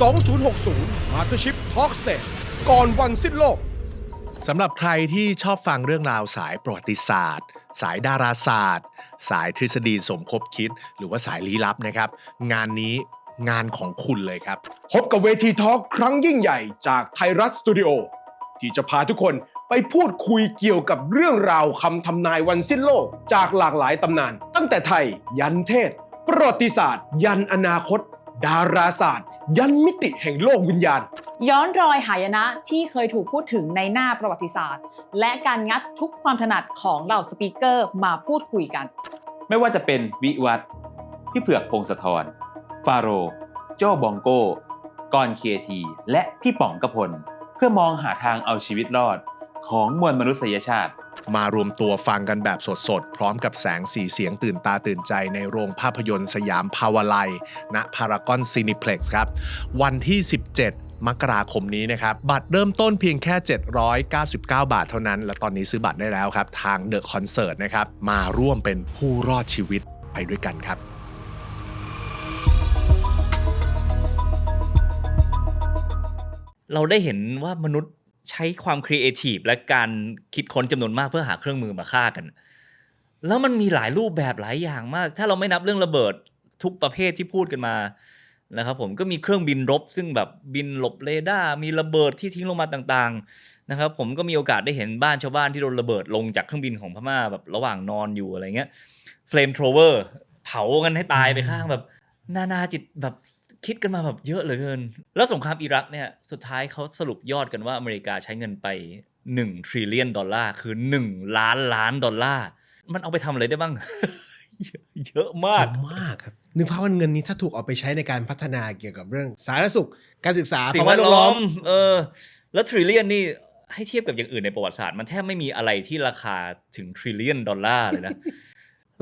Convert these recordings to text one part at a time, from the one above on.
2060 Mothership Talk Stage ก่อนวันสิ้นโลก สำหรับใครที่ชอบฟังเรื่องราวสายประวัติศาสตร์ สายดาราศาสตร์ สายทฤษฎีสมคบคิด หรือว่าสายลี้ลับนะครับ งานนี้งานของคุณเลยครับ พบกับเวทีทอล์กครั้งยิ่งใหญ่จากไทยรัฐสตูดิโอที่จะพาทุกคนไปพูดคุยเกี่ยวกับเรื่องราวคำทำนายวันสิ้นโลก จากหลากหลายตำนาน ตั้งแต่ไทย ยันเทศ ประวัติศาสตร์ ยันอนาคต ดาราศาสตร์ ยันมิติแห่งโลกวิญญาณ ย้อนรอยหายนะที่เคยถูกพูดถึงในหน้าประวัติศาสตร์ และการงัดทุกความถนัดของเหล่าสปีกเกอร์มาพูดคุยกัน ไม่ว่าจะเป็นวิวัฒน์พี่เผือกพงศธรฟาโรห์โจ้บองโก้กอนเคียที และพี่ป๋องกระพล เพื่อมองหาทางเอาชีวิตรอดของมวลมนุษยชาติ มารวมตัวฟังกันแบบสดๆ พร้อมกับแสงสีเสียงตื่นตาตื่นใจในโรงภาพยนตร์สยามพาวไลณพารากอนซีนิเพล็กซ์ครับ วันที่ 17มกราคมนี้นะครับ บัตรเริ่มต้นเพียงแค่ 799 บาทเท่านั้น และตอนนี้ซื้อบัตรได้แล้วครับ ทางเดอะคอนเสิร์ตนะครับ มาร่วมเป็นผู้รอดชีวิตไปด้วยกันครับเราได้เห็นว่ามนุษย์ ใช้ความครีเอทีฟและการคิดค้นจำนวนมากเพื่อหาเครื่องมือมาฆ่ากัน แล้วมันมีหลายรูปแบบหลายอย่างมาก ถ้าเราไม่นับเรื่องระเบิดทุกประเภทที่พูดกันมานะครับผมก็มีเครื่องบินรบ ซึ่งแบบบินหลบเรดาร์มีระเบิดที่ทิ้งลงมาต่างๆนะครับผมก็มีโอกาสได้เห็นบ้านชาวบ้านที่โดนระเบิดลงจากเครื่องบินของพม่าแบบระหว่างนอนอยู่อะไรเงี้ยเฟลมโทรเวอร์เผากันให้ตายไปข้างแบบ นานาจิตแบบ คิดกันมาแบบเยอะเหลือเกิน แล้วสงครามอิรักเนี่ยสุดท้ายเขาสรุปยอดกันว่าอเมริกาใช้เงินไป1 trillion ดอลลาร์คือ 1 ล้านล้านดอลลาร์มันเอาไปทำอะไรได้บ้างเยอะเยอะมากมากครับนึกภาพว่าเงินนี้ถ้าถูกเอาไปใช้ในการพัฒนาเกี่ยวกับเรื่อง สาธารณสุขการศึกษาสิ่งภาวะแวดโลกล้ร้ออมมเออแล้วทริลเลียนนี่ให้เทียบกับอย่างอื่นในประวัติศาสตร์ มันแทบไม่มีอะไรที่ราคาถึงทริลเลียนดอลลาร์เลยนะ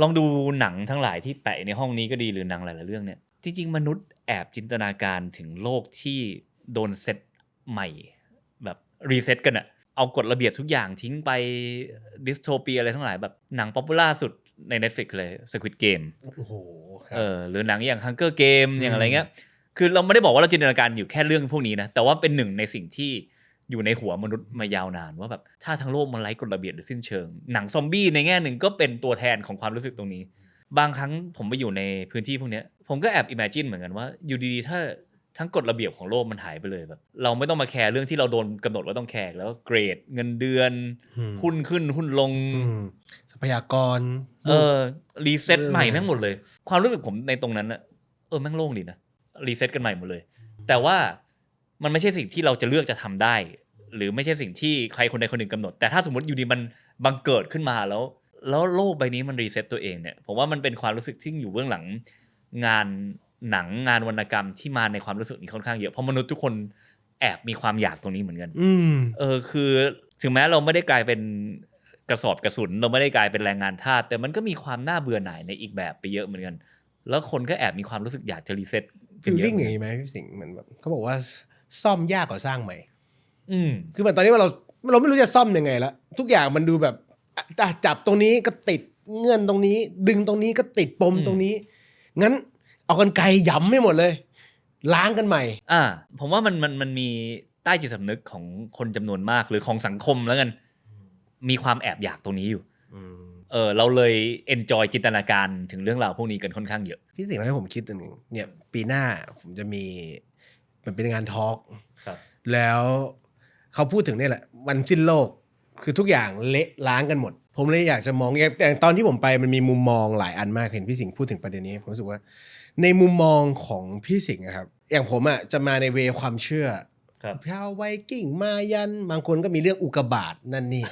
ลองดูหนังทั้งหลายที่แปะในห้องนี้ก็ดีหรือหนังหลายๆเรื่องเนี่ย จริง ๆ มนุษย์แอบจินตนาการถึงโลกที่โดนเซตใหม่แบบรีเซ็ตกันอะเอากฎระเบียบทุกอย่างทิ้งไปดิสโทเปียอะไรทั้งหลายแบบหนังป๊อปปูล่าสุดใน Netflix เลย Squid Game โอ้โหครับเออหรือหนังอย่าง Hunger Game อย่างอะไรเงี้ย คือเราไม่ได้บอกว่าเราจินตนาการอยู่แค่เรื่องพวกนี้นะ แต่ว่าเป็นหนึ่งในสิ่งที่อยู่ในหัวมนุษย์มายาวนานว่าแบบถ้าทั้งโลกมันไร้กฎระเบียบหรือสิ้นเชิง หนังซอมบี้ในแง่หนึ่งก็เป็นตัวแทนของความรู้สึกตรงนี้ บางครั้งผมไปอยู่ในพื้นที่พวกเนี้ย ผมก็แอบอิมเมจินเหมือนกันว่าอยู่ดีๆ ถ้าทั้งกฎระเบียบของโลกมันหายไปเลยแบบ เราไม่ต้องมาแคร์เรื่องที่เราโดนกำหนดว่าต้องแคร์แล้วเกรดเงินเดือนอืมหุ้นขึ้นหุ้นลงอืมทรัพยากร เออรีเซ็ตเออใหม่แม่งหมดเลย ความรู้สึกผมในตรงนั้นอะเออแม่งโล่งดีนะรีเซ็ตกันใหม่หมดเลย แต่ว่ามันไม่ใช่สิ่งที่เราจะเลือกจะทำได้ หรือไม่ใช่สิ่งที่ใครคนใดคนหนึ่งกำหนด แต่ถ้าสมมติอยู่ดีมันบังเกิดขึ้นมาแล้ว แล้วโลกใบนี้มันรีเซ็ตตัวเองเนี่ยผมว่ามันเป็นความรู้สึกที่อยู่เบื้องหลัง งานหนังงานวรรณกรรมที่มาในความรู้สึกนี้ค่อนข้างเยอะเพราะมนุษย์ทุกคนแอบมีความอยากตรงนี้เหมือนกันอืมเออคือ ถึงแม้เราไม่ได้กลายเป็นกระสอบกระสุนเราไม่ได้กลายเป็นแรงงานทาสแต่มันก็มีความน่าเบื่อหน่ายในอีกแบบไปเยอะเหมือนกัน แล้วคนก็แอบมีความรู้สึกอยากจะรีเซ็ตฟิลลิ่งอย่างนี้ไหมพี่สิงห์เหมือนแบบเขาบอกว่าซ่อมยากกว่าสร้างใหม่ อืมคือแบบตอนนี้ว่าเราเราไม่รู้จะซ่อมยังไงแล้วทุกอย่างมันดูแบบอะจับตรงนี้ก็ติดเงื่อนตรงนี้ ดึงตรงนี้ก็ติดปมอืมตรงนี้ งั้นเอากันไกลหย้ำไม่หมดเลย ล้างกันใหม่ อ่า ผมว่ามันมันมันมีใต้จิตสำนึกของคนจำนวนมากหรือของสังคมแล้วกัน มีความแอบอยากตรงนี้อยู่ เออเราเลยเอนจอยจินตนาการถึงเรื่องราวพวกนี้กันค่อนข้างเยอะ พี่สิงห์ทำให้ผมคิดอันหนึ่งเนี่ย ปีหน้าผมจะมีมันเป็นงานทอล์กครับ แล้วเขาพูดถึงเนี่ยแหละ วันสิ้นโลก คือทุกอย่างเละล้างกันหมด ผมเลยอยากจะมองอย่างอย่างตอนที่ผมไปมันมีมุมมองหลายอันมากเห็นพี่สิงห์พูดถึงประเด็นนี้ ผมรู้สึกว่า ในมุมมองของพี่สิงห์อะครับ อย่างผมอะจะมาในเวความเชื่อครับชาวไวกิ้งมายันบางคนก็มีเรื่องอุกกาบาตนั่นนี่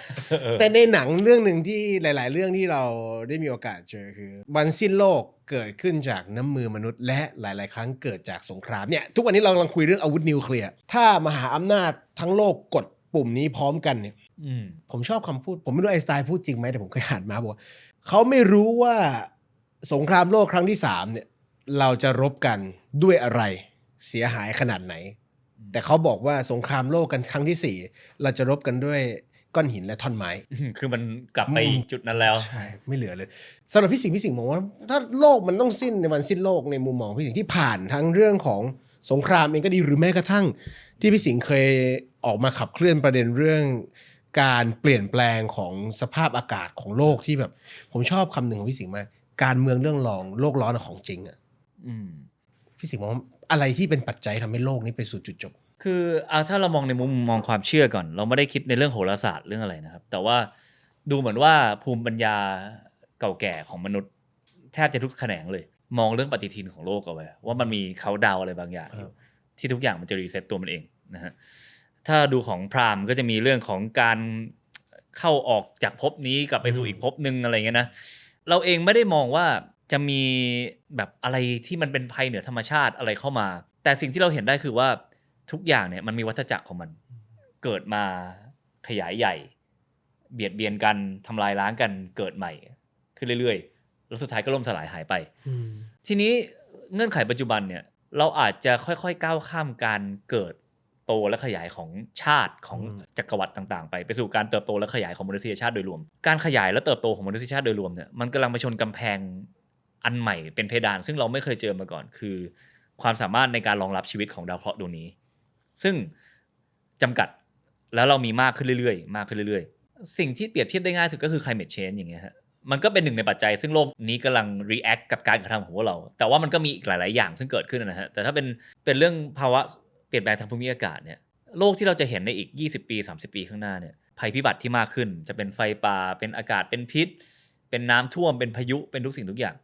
แต่ในหนังเรื่องหนึ่งที่หลาย ๆ เรื่องที่เราได้มีโอกาสเจอคือ วันสิ้นโลกเกิดขึ้นจากน้ำมือมนุษย์ และหลาย ๆ ครั้งเกิดจากสงครามเนี่ยทุกวันนี้เรากำลังคุยเรื่องอาวุธนิวเคลียร์ถ้ามหาอำนาจทั้งโลกกดปุ่มนี้พร้อมกันเนี่ยอืม ผมชอบคำพูด ผมไม่รู้ไอน์สไตล์พูดจริงไหมแต่ผมเคยอ่านมาบอกว่าเขาไม่รู้ว่าสงครามโลกครั้งที่สามเนี่ย เราจะรบกันด้วยอะไรเสียหายขนาดไหน แต่เขาบอกว่าสงครามโลกกันครั้งที่สี่เราจะรบกันด้วยก้อนหินและท่อนไม้ คือมันกลับไปอืมจุดนั้นแล้ว ใช่ ไม่เหลือเลยสำหรับพี่สิงห์พี่สิงห์มองว่าถ้าโลกมันต้องสิ้นในวันสิ้นโลกในมุมมองพี่สิงห์ที่ผ่านทั้งเรื่องของสงครามเองก็ดีหรือแม้กระทั่ง ที่พี่สิงห์เคยออกมาขับเคลื่อนประเด็นเรื่อง การเปลี่ยนแปลงของสภาพอากาศของโลกที่แบบ ผมชอบคำหนึ่งของพี่สิงห์มากการเมืองเรื่องรองโลกร้อนของจริงอะอืม พี่สิงห์มองว่าอะไรที่เป็นปัจจัยทำให้โลกนี้ไปสู่จุดจบ คือเอาถ้าเรามองในมุมมองความเชื่อก่อน เราไม่ได้คิดในเรื่องโหราศาสตร์เรื่องอะไรนะครับ แต่ว่าดูเหมือนว่าภูมิปัญญาเก่าแก่ของมนุษย์ แทบจะทุกแขนงเลย มองเรื่องปฏิทินของโลกเอาไว้ ว่ามันมีเขาดาวอะไรบางอย่างอยู่ที่ทุกอย่างมันจะรีเซ็ตตัวมันเองนะฮะ ถ้าดูของพราหมณ์ก็จะมีเรื่องของการเข้าออกจากภพนี้กลับไปสู่อีกภพหนึ่งอะไรเงี้ยนะเราเองไม่ได้มองว่าจะมีแบบอะไรที่มันเป็นภัยเหนือธรรมชาติอะไรเข้ามา แต่สิ่งที่เราเห็นได้คือว่าทุกอย่างเนี่ยมันมีวัฏจักรของมัน เกิดมาขยายใหญ่ เบียดเบียนกันทำลายล้างกันเกิดใหม่ ขึ้นเรื่อยๆ แล้วสุดท้ายก็ล่มสลายหายไปทีนี้เงื่อนไขปัจจุบันเนี่ยเราอาจจะค่อยๆก้าวข้ามการเกิด โตและขยายของชาติของอืมจักรวรรดิต่างๆ ไปไปสู่การเติบโตและขยายของมนุษยชาติโดยรวม การขยายและเติบโตของมนุษยชาติโดยรวมเนี่ยมันกำลังไปชนกำแพงอันใหม่เป็นเพดาน ซึ่งเราไม่เคยเจอมาก่อน คือ ความสามารถในการรองรับชีวิตของดาวเคราะห์ดวงนี้ ซึ่งจำกัดแล้วเรามีมากขึ้นเรื่อยๆ มากขึ้นเรื่อยๆ สิ่งที่เปรียบเทียบได้ง่ายสุดก็คือ climate change อย่างเงี้ยฮะมันก็เป็นหนึ่งในปัจจัย ซึ่งโลกนี้กำลัง react กับการกระทำของพวกเรา แต่ว่ามันก็มีอีกหลาย ๆ อย่างซึ่งเกิดขึ้นนะฮะแต่ถ้าเป็นเป็นเรื่องภาวะ เปลี่ยนแปลงทางภูมิอากาศเนี่ยโลกที่เราจะเห็นในอีก 20 ปี 30 ปีข้างหน้าเนี่ยภัยพิบัติที่มากขึ้น จะเป็นไฟป่าเป็นอากาศเป็นพิษ เป็นน้ำท่วมเป็นพายุเป็นทุกสิ่งทุกอย่าง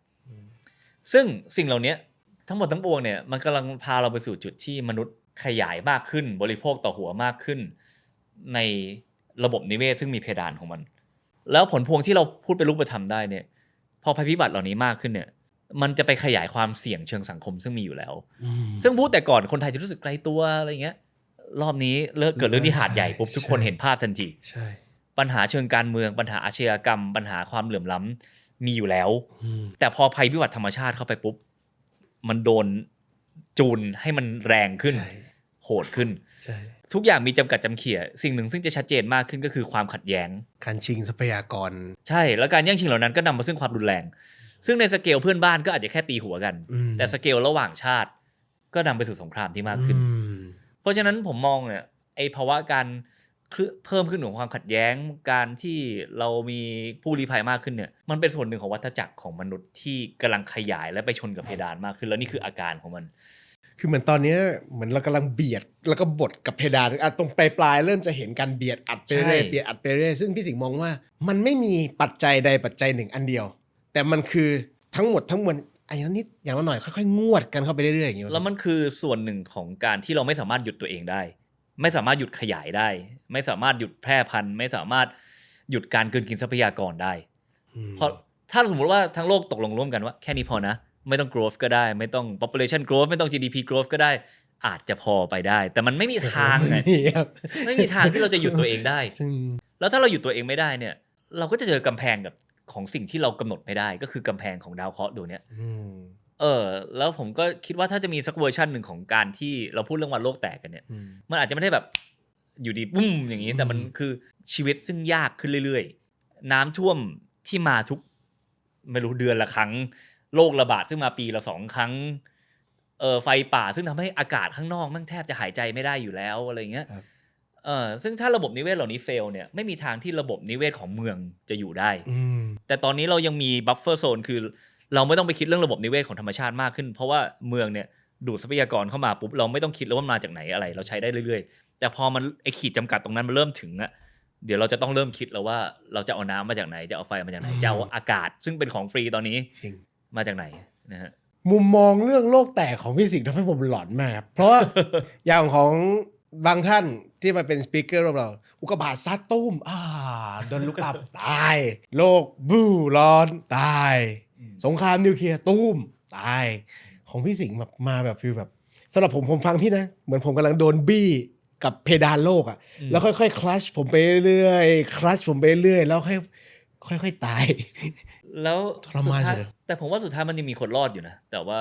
ซึ่งสิ่งเหล่านี้ทั้งหมดทั้งปวงเนี่ยมันกำลังพาเราไปสู่จุดที่มนุษย์ขยายมากขึ้น บริโภคต่อหัวมากขึ้น ในระบบนิเวศซึ่งมีเพดานของมัน แล้วผลพวงที่เราพูดเป็นรูปธรรมได้เนี่ย พอภัยพิบัติเหล่านี้มากขึ้นเนี่ย มันจะไปขยายความเสี่ยงเชิงสังคมซึ่งมีอยู่แล้ว ซึ่งพูดแต่ก่อนคนไทยจะรู้สึกไกลตัวอะไรเงี้ย รอบนี้เลิกเกิดเรื่องที่หาดใหญ่ปุ๊บทุกคนเห็นภาพทันทีใช่ปัญหาเชิงการเมืองปัญหาอาชญากรรม ปัญหาความเหลื่อมล้ำมีอยู่แล้ว แต่พอภัยพิบัติธรรมชาติเข้าไปปุ๊บ มันโดนจูนให้มันแรงขึ้นใช่โหดขึ้นใช่ทุกอย่างมีจำกัดจำเขี่ย สิ่งหนึ่งซึ่งจะชัดเจนมากขึ้นก็คือความขัดแย้ง การชิงทรัพยากร ใช่ แล้วการแย่งชิงเหล่านั้นก็นำมาซึ่งความรุนแรง ซึ่งในสเกลเพื่อนบ้านก็อาจจะแค่ตีหัวกันอืมแต่สเกลระหว่างชาติ ก็นำไปสู่สงครามที่มากขึ้นอืมเพราะฉะนั้นผมมองเนี่ยไอภาวะการเคลื่อนเพิ่มขึ้นของความขัดแย้งการที่เรามีผู้ลี้ภัยมากขึ้นเนี่ยมันเป็นส่วนหนึ่งของวัฏจักรของมนุษย์ที่กำลังขยายและไปชนกับเพดานมากขึ้น แล้วนี่คืออาการของมัน คือเหมือนตอนเนี้ยเหมือนเรากำลังเบียดแล้วก็บดกับเพดานอะตรงปลายปลายๆเริ่มจะเห็นการเบียดอัดไปเรื่อยใช่เบียดอัดไปเรื่อยซึ่งพี่สิงห์มองว่า มันไม่มีปัจจัยใดปัจจัยหนึ่งอันเดียว แต่มันคือทั้งหมดทั้งมวลอันนิดอย่างละหน่อยค่อยๆงวดกันเข้าไปเรื่อยๆอย่างเงี้ยแล้วมันคือส่วนหนึ่งของการที่เราไม่สามารถหยุดตัวเองได้ ไม่สามารถหยุดขยายได้ ไม่สามารถหยุดแพร่พันธุ์ ไม่สามารถหยุดการเกินกินทรัพยากรได้มเพราะถ้าสมมติว่าทั้งโลกตกลงร่วมกันว่าแค่นี้พอนะ ไม่ต้อง growth ก็ได้ ไม่ต้อง population growth ไม่ต้อง GDP growth ก็ได้ อาจจะพอไปได้ แต่มันไม่มีทางไงไม่มีครับไม่มีทางที่เราจะหยุดตัวเองได้อืมแล้วถ้าเราหยุดตัวเองไม่ได้เนี่ย เราก็จะเจอกำแพงกับ ของสิ่งที่เรากำหนดไม่ได้ก็คือกำแพงของดาวเคราะห์ดวงเนี้ยอืมเออ แล้วผมก็คิดว่าถ้าจะมีสักเวอร์ชันหนึ่งของการที่เราพูดเรื่องวันโลกแตกกันเนี่ยอืมมันอาจจะไม่ได้แบบอยู่ดีปุ้มอย่างนี้อืมแต่มันคือชีวิตซึ่งยากขึ้นเรื่อยๆ น้ำท่วมที่มาทุก ไม่รู้เดือนละครั้งโรคระบาดซึ่งมาปีละสองครั้งเออไฟป่าซึ่งทำให้อากาศข้างนอกแมันแทบจะหายใจไม่ได้อยู่แล้วอะไรเงี้ยครับ เออซึ่งถ้าระบบนิเวศเหล่านี้เฟลเนี่ยไม่มีทางที่ระบบนิเวศของเมืองจะอยู่ได้ อืม แต่ตอนนี้เรายังมีบัฟเฟอร์โซนคือเราไม่ต้องไปคิดเรื่องระบบนิเวศของธรรมชาติมากขึ้น เพราะว่าเมืองเนี่ยดูดทรัพยากรเข้ามาปุ๊บเราไม่ต้องคิดแล้วว่ามันมาจากไหนอะไร เราใช้ได้เรื่อยๆ แต่พอมันไอขีดจำกัดตรงนั้นมันเริ่มถึงอะเดี๋ยวเราจะต้องเริ่มคิดแล้วว่าเราจะเอาน้ำมาจากไหนจะเอาไฟมาจากไหนอืมจะเอาอากาศ ซึ่งเป็นของฟรีตอนนี้จริง มาจากไหนนะฮะ มุมมองเรื่องโลกแตกของพี่สิงห์ทำให้ผมหลอนมากครับ เพราะว่า อย่างของ บางท่านที่มาเป็นสปีกเกอร์ของเรา อุกกาบาตซัดตุ้ม อ่าโดนลุกอับตาย โลกบูร้อน ตายอืมสงครามนิวเคลียร์ตุ้ม ตาย ของพี่สิงห์แบบมาแบบฟิลแบบสำหรับผมผมฟังพี่นะ เหมือนผมกำลังโดนบี้กับเพดานโลกอะ่ะ แล้วค่อยๆ คลัชผมไปเรื่อยๆคลัชผมไปเรื่อยแล้วค่อยค่อยๆ ตาย แล้วทรมานสุดท้ายอยู่นะแต่ผมว่าสุดท้ายมันยังมีคนรอดอยู่นะ แต่ว่า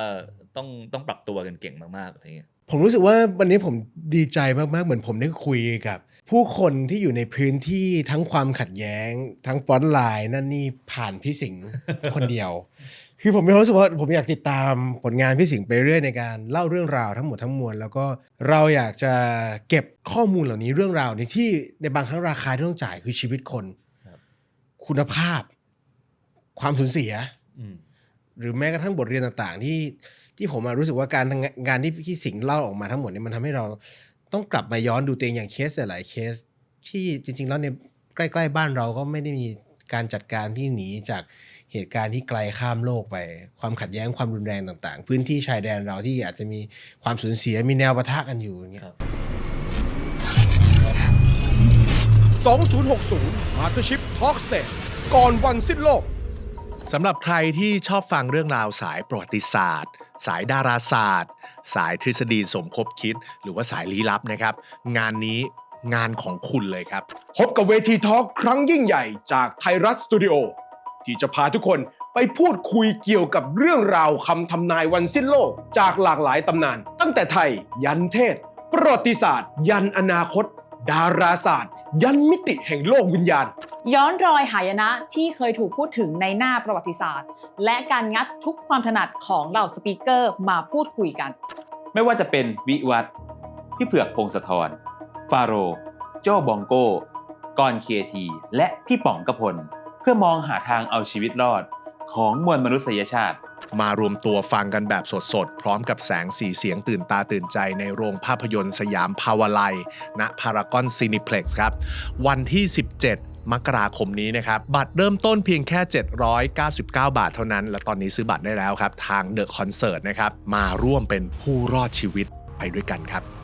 ต้องต้องปรับตัวกันเก่งมากๆอะไรเงี้ย ผมรู้สึกว่าวันนี้ผมดีใจมากๆ เหมือนผมได้คุยกับ ผู้คนที่อยู่ในพื้นที่ทั้งความขัดแย้ง ทั้งฟรอนต์ไลน์นั่นนี่ผ่านพี่สิงห์คนเดียว คือผมมีความรู้สึกว่าผมอยากติดตามผลงานพี่สิงห์ไปเรื่อยในการเล่าเรื่องราวทั้งหมดทั้งมวล แล้วก็เราอยากจะเก็บข้อมูลเหล่านี้เรื่องราวนี้ที่ในบางครั้งราคาที่ต้องจ่ายคือชีวิตคนครับคุณภาพ ความสูญเสียอืม หรือแม้กระทั่งบทเรียนต่างๆ ที่ที่ผมรู้สึกว่าการงานที่พี่สิงห์เล่าออกมาทั้งหมดเนี่ยมันทำให้เราต้องกลับมาย้อนดูตัวเองอย่างเคสหลายๆเคส ที่จริง ๆ แล้วเนี่ยใกล้ ๆ บ้านเราก็ไม่ได้มีการจัดการที่หนีจากเหตุการณ์ที่ไกลข้ามโลกไป ความขัดแย้งความรุนแรงต่างๆ พื้นที่ชายแดนเราที่อาจจะมีความสูญเสียมีแนวปะทะกันอยู่อย่างเงี้ย2060 Mastership Talk Stage ก่อนวันสิ้นโลก สำหรับใครที่ชอบฟังเรื่องราวสายประวัติศาสตร์ สายดาราศาสตร์ สายทฤษฎีสมคบคิด หรือว่าสายลี้ลับนะครับ งานนี้งานของคุณเลยครับ พบกับเวทีทอล์กครั้งยิ่งใหญ่จากไทยรัฐสตูดิโอที่จะพาทุกคนไปพูดคุยเกี่ยวกับเรื่องราวคำทำนายวันสิ้นโลกจากหลากหลายตำนาน ตั้งแต่ไทย ยันเทศ ประวัติศาสตร์ ยันอนาคต ดาราศาสตร์ ยันมิติแห่งโลกวิญญาณ ย้อนรอยหายนะที่เคยถูกพูดถึงในหน้าประวัติศาสตร์ และการงัดทุกความถนัดของเหล่าสปีกเกอร์มาพูดคุยกัน ไม่ว่าจะเป็นวิวัฒน์พี่เผือกพงศธรฟาโรห์โจบองโก้กอนเคที และพี่ป๋องกพล เพื่อมองหาทางเอาชีวิตรอดของมวลมนุษยชาติ มารวมตัวฟังกันแบบสดๆ พร้อมกับแสงสีเสียงตื่นตาตื่นใจในโรงภาพยนตร์สยามพาวาไลณพารากอนซีนิเพล็กซ์ครับ วันที่ 17มกราคมนี้นะครับ บัตรเริ่มต้นเพียงแค่ 799 บาทเท่านั้น และตอนนี้ซื้อบัตรได้แล้วครับ ทางเดอะคอนเสิร์ตนะครับ มาร่วมเป็นผู้รอดชีวิตไปด้วยกันครับ